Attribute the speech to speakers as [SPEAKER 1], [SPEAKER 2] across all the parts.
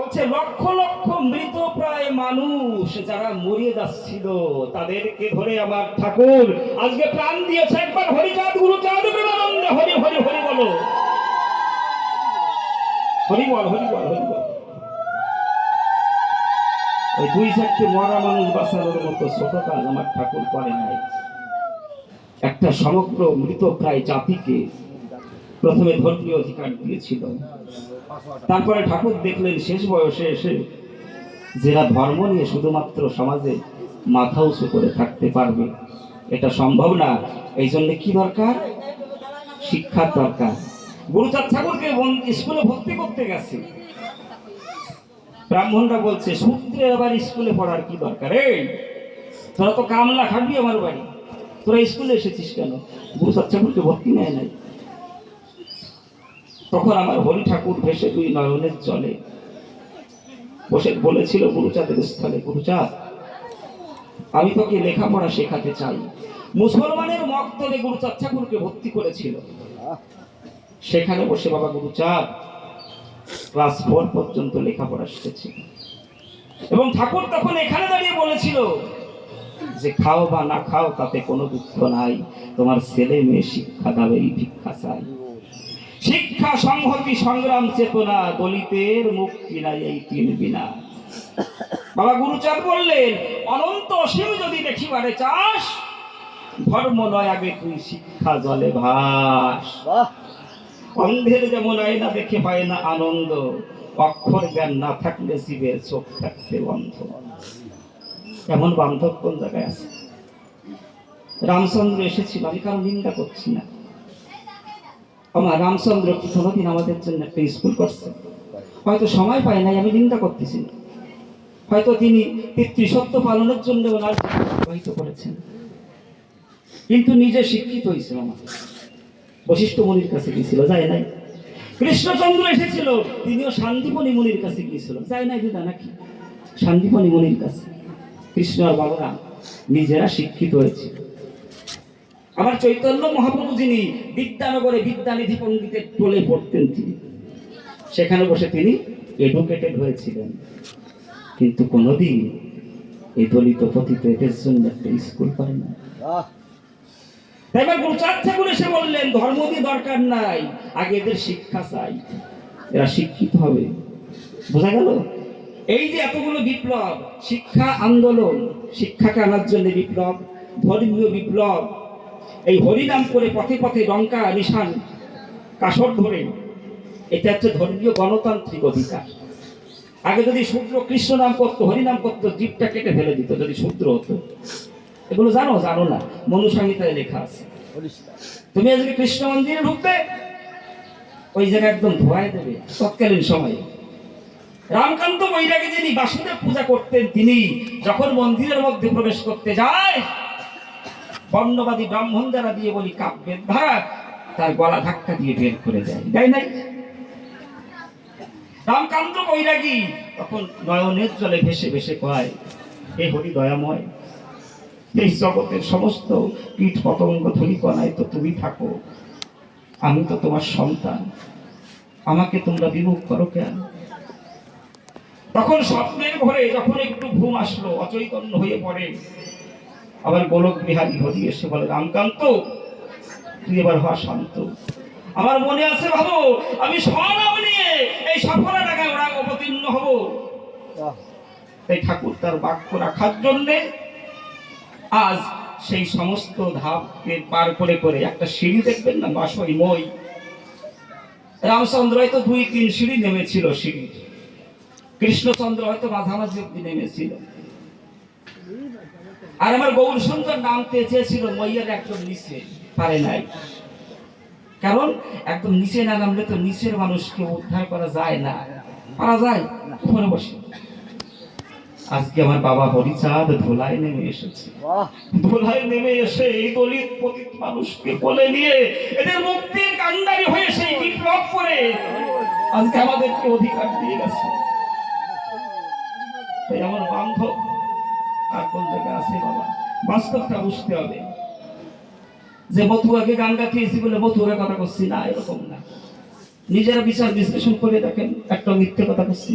[SPEAKER 1] বলছে, লক্ষ লক্ষ মৃত প্রায় মানুষ যারা মরিয়ে যাচ্ছিল, তাদেরকে ধরে আমার ঠাকুর আজকে প্রাণ দিয়েছে একবার হরিচাঁদ, গুরুচাঁদ প্রেমানন্দে হরি হরি হরি বলো। হরি বল হরি বল হরি বল। দুই চারটে মরা মানুষ বাঁচানোর মতো ছোট কাজ আমার ঠাকুর করে নাই। একটা সমগ্র মৃত প্রায় জাতিকে প্রথমে ধর্মীয় অধিকার দিয়েছিল। তারপরে ঠাকুর দেখলেন শেষ বয়সে এসে যারা ধর্ম নিয়ে শুধুমাত্র সমাজে মাথা উঁচু করে থাকতে পারবে, এটা সম্ভব না। এই জন্য কি দরকার? শিক্ষার দরকার। গুরুচাঁদ ঠাকুরকে স্কুলে ভর্তি করতে গেছে। ব্রাহ্মণরা বলছে সূত্রে আবার স্কুলে পড়ার কি দরকার? এই, তোরা তো কামলা খাটবি আমার বাড়ি। তোরা স্কুলে এসেছিস কেন? গুরুচাঁদ ঠাকুরকে ভর্তি নেয় নাই। তখন আমার হরি ঠাকুর ভেসে দুই নয়নের জলে। বসে বলেছিল গুরুচাঁদের স্থলে, গুরুচাঁদ, আমি তোকে লেখাপড়া শেখাতে চাই। মুসলমানের মক্তবে গুরুচাঁদ ঠাকুরকে ভর্তি করেছিল। সেখানে বসে বাবা গুরুচাঁদ ক্লাস ফোর পর্যন্ত লেখাপড়া শিখেছি। এবং ঠাকুর তখন এখানে দাঁড়িয়ে বলেছিল যে, খাও বা না খাও, তাতে কোনো দুঃখ নাই। তোমার ছেলে মেয়ে শিক্ষা দাবে এই ভিক্ষা চাই। শিক্ষা সংহতি সংগ্রাম চেতনা দলিতের মুক্তি নাই এই তিন বিনা। বাবা গুরুচাঁদ বললেন অনন্ত অসীম যদি দেখিবারে চাস ধর্ম নয় আগে তুই শিক্ষা জলে ভাস। অন্ধের যেমন আয়না দেখে পায় না আনন্দ অক্ষর জ্ঞান না থাকলে শিবের চোখ থাকতে বন্ধ এমন বান্ধব কোন জায়গায় আছে? রামচন্দ্র এসেছিল আমি কারও নিন্দা করছি না। আমার রামচন্দ্র কোনোদিন আমাদের জন্য একটা স্কুল করছে। হয়তো সময় পায় নাই, আমি নিন্দা করতেছি। হয়তো তিনি পিতৃসত্য পালনের জন্য ওনার জীবন করেছেন। কিন্তু নিজে শিক্ষিত হয়েছিল আমার বশিষ্ঠ মুনির কাছে গিয়েছিল, যায় নাই। কৃষ্ণচন্দ্র এসেছিল, তিনিও শান্তিপনি মুনির কাছে গিয়েছিল। যায় নাই দিদা নাকি? শান্তিপনি মুনির কাছে। কৃষ্ণ আর বলরাম নিজেরা শিক্ষিত হয়েছে। আমার চৈতন্য মহাপ্রভু যিনি বিদ্যানগরে বিদ্যানিধি পণ্ডিতের টোলে পড়তেন তিনি সেখানে বসে তিনি এডুকেটেড হয়েছিলেন। কিন্তু কোনোদিন এই দলিত পতিত এদের জন্য একটা স্কুল করে না। এবার গুরুচাঁদ ঠাকুর এসে বললেন ধর্ম দিয়ে দরকার নাই আগে এদের শিক্ষা চাই। এরা শিক্ষিত হবে। বোঝা গেল? এই যে এতগুলো বিপ্লব শিক্ষা আন্দোলন শিক্ষাকে আনার জন্য বিপ্লব ধর্মীয় বিপ্লব এই হরিনাম করে পথে পথে লঙ্কা নিশান কাসর ধরে, এটা হচ্ছে ধর্মীয় গণতান্ত্রিক অধিকার। আগে যদি শূদ্র কৃষ্ণ নাম করতো, হরিনাম করতো, জীবটা কেটে ফেলে দিত, যদি শূদ্র হতো। এগুলো জানো? জানো না। মনুসংহিতায় লেখা আছে। তুমি আজকে কৃষ্ণ মন্দিরে ঢুকবে, ওই জায়গা একদম ধোয়াই দেবে, তৎকালীন সময়ে। রামকান্ত বৈরাগী যিনি বাসুদেব পূজা করতেন, তিনি যখন মন্দিরের মধ্যে প্রবেশ করতে যায় বর্ণবাদী ব্রাহ্মণ যারা দিয়ে বলি কাব্যের ধারা, তার গলা ধাক্কা দিয়ে বের করে দেয়। তাই নাই? রামকান্ত বৈরাগী তখন নয়নের জলে ভেসে ভেসে কয়, হে হরি দয়াময় এই জগতের সমস্ত কীট পতঙ্গ ধূলিকণায় তো তুমি থাকো। আমি তো তোমার সন্তান। আমাকে তোমরা বিমুখ করো কেন? তখন স্বপ্নের ঘরে যখন একটু ঘুম আসলো, অচৈতন্য হয়ে পড়ে। আবার গোলক বিহারী হরি এসে বলে রামকান্ত তুই এবার হওয়া শান্ত। আমার মনে আছে ভাবো আমি স্বনাম নিয়ে এই সফরা টাকায় ওরা অবতীর্ণ হব। তাই ঠাকুর তার বাক্য রাখার জন্যে আজ সেই সমস্ত ধাপকে পার করে করে একটা সিঁড়ি দেখবেন না বাসই মই। রামচন্দ্র হয়তো দুই তিন সিঁড়ি নেমেছিল সিঁড়ি। কৃষ্ণচন্দ্র হয়তো মাঝামাঝি অব্দি নেমেছিল। আর আমার গৌর সুন্দর নামতে চেয়েছিল মইয়ার একদম নিচে পারে নাই। কারণ একদম নিচে না নামলে তো নিচের মানুষকে উদ্ধার করা যায় না। পারা যায় উপরে বসে। আজকে আমার বাবা হরিচাঁদ ধোলায় নেমে এসেছে। ধোলায় নেমে এসে এই দলিত পতিত মানুষকে বলে নিয়ে এদের মুক্তির কান্ডারি হয়ে সেই বিপ্লব করে আজকে আমাদেরকে অধিকার দিয়ে গেছে। তাই আমার বান্ধব আছে, বাবা। বাস্তবটা বুঝতে হবে। যে গান গাখিয়েছি বলে কথা করছি না, এরকম না। নিজেরা বিচার বিশ্লেষণ করে দেখেন, একটা মিথ্যে কথা করছি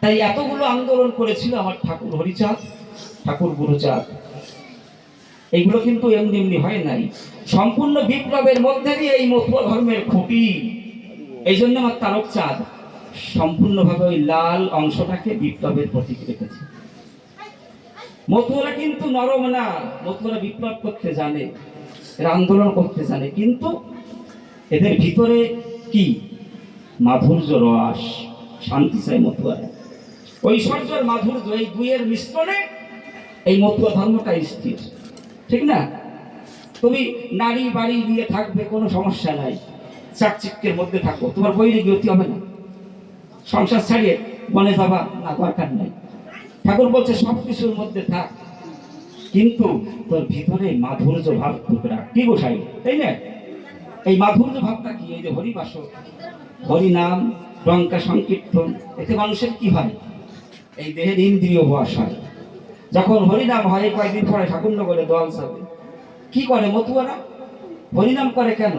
[SPEAKER 1] তাই এতগুলো আন্দোলন করেছিল আমার ঠাকুর হরিচাঁদ, ঠাকুর গুরুচাঁদ। কিন্তু এমনি এমনি হয় নাই। সম্পূর্ণ বিপ্লবের মধ্যে দিয়ে এই মতুয়া ধর্মের খুঁটি। এই জন্য আমার তারক চাঁদ সম্পূর্ণভাবে ওই লাল অংশটাকে বিপ্লবের প্রতীক রেখেছে। মতুয়ারা কিন্তু নরম না। মতুয়ারা বিপ্লব করতে জানে, এরা আন্দোলন করতে জানে। কিন্তু এদের ভিতরে কি? মাধুর্য রস, শান্তি চাই মতুয়ারা ঐশ্বর্যের মাধুর্য এই দুইয়ের মিশ্রণে এই মতুয়া ধর্মটা স্থির। ঠিক না? তুমি নারী বাড়ি নিয়ে থাকবে, কোনো সমস্যা নাই। চাকচিক্যের মধ্যে থাকো। তোমার বইরে গতি হবে না। সংসার ছাড়িয়ে বনে যাবা, না, দরকার নাই। ঠাকুর বলছে, সব কিছুর মধ্যে থাক। কিন্তু তোর ভিতরে মাধুর্য ভাব টুকরা কি গোসাই তাই না, এই মাধুর্য ভাবটা কি? এই যে হরিবাস হরিনাম রঙ্কা সংকীর্তন, এতে মানুষের কি হয়? এই দেহের ইন্দ্রিয় বস হয়। যখন হরিনাম হয়, কয়েকদিন পরে ঠাকুরনগরে দল যাবে কি করে মতুয়ারা? হরিনাম করে কেন?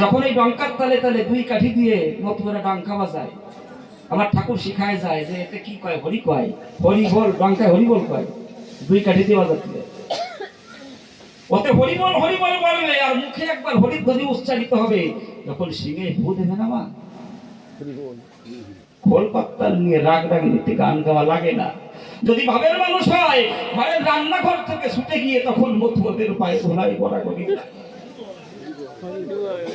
[SPEAKER 1] যখন এই ডঙ্কার তালে তালে দুই কাঠি দিয়ে মতুয়ারা ডঙ্কা বাজায় আমার ঠাকুর শিখায় যায় যে এতে কি কয় হরি কয়? হরি বল ডঙ্কায় হরি বল কয়? দুই কাঠি দিয়ে বাজাতে ওতে হরি বল হরি বল বলবে আর মুখে একবার হরি ধ্বনি উচ্চারিত হবে। যখন সিংহে ভূ দেবে না মা খোল পাত্তার নিয়ে রাগ রাগ নিতে গান গাওয়া লাগে না। যদি ভাবের মানুষ হয় ঘরের রান্নাঘর থেকে ছুটে গিয়ে তখন মতুয়াদের পায়ে ধোলাই করা করি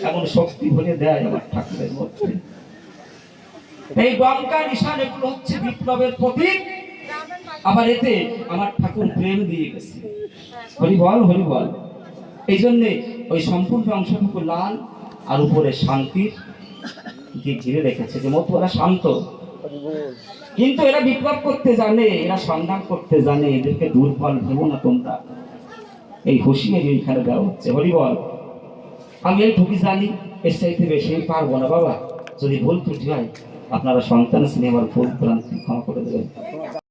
[SPEAKER 1] এমন শক্তি ভরে দেয় আমার ঠাকুরের মধ্যে। এই ডঙ্কা নিশান এগুলো হচ্ছে বিপ্লবের প্রতীক। আবার এতে আমার ঠাকুর প্রেম দিয়ে গেছে। হরি বল হরি বল। এই জন্যে ওই সম্পূর্ণ অংশটুকু লাল আর উপরে শান্তির দিয়ে ঘিরে রেখেছে যে মতুয়ারা শান্ত। কিন্তু এরা বিপ্লব করতে জানে, এরা সংগ্রাম করতে জানে, এদেরকে দুর্বল ভেবো না তোমরা। এই হুঁশিয়ারি এইখানে দেওয়া হচ্ছে। হরি বল, আমি এই ঢুকি জানি, এর চাইতে বেশি পারব না বাবা। যদি ভুল ত্রুটি হয় আপনারা সন্তান সিনেমার ভুল ভ্রান্তি ক্ষমা করে দেবেন।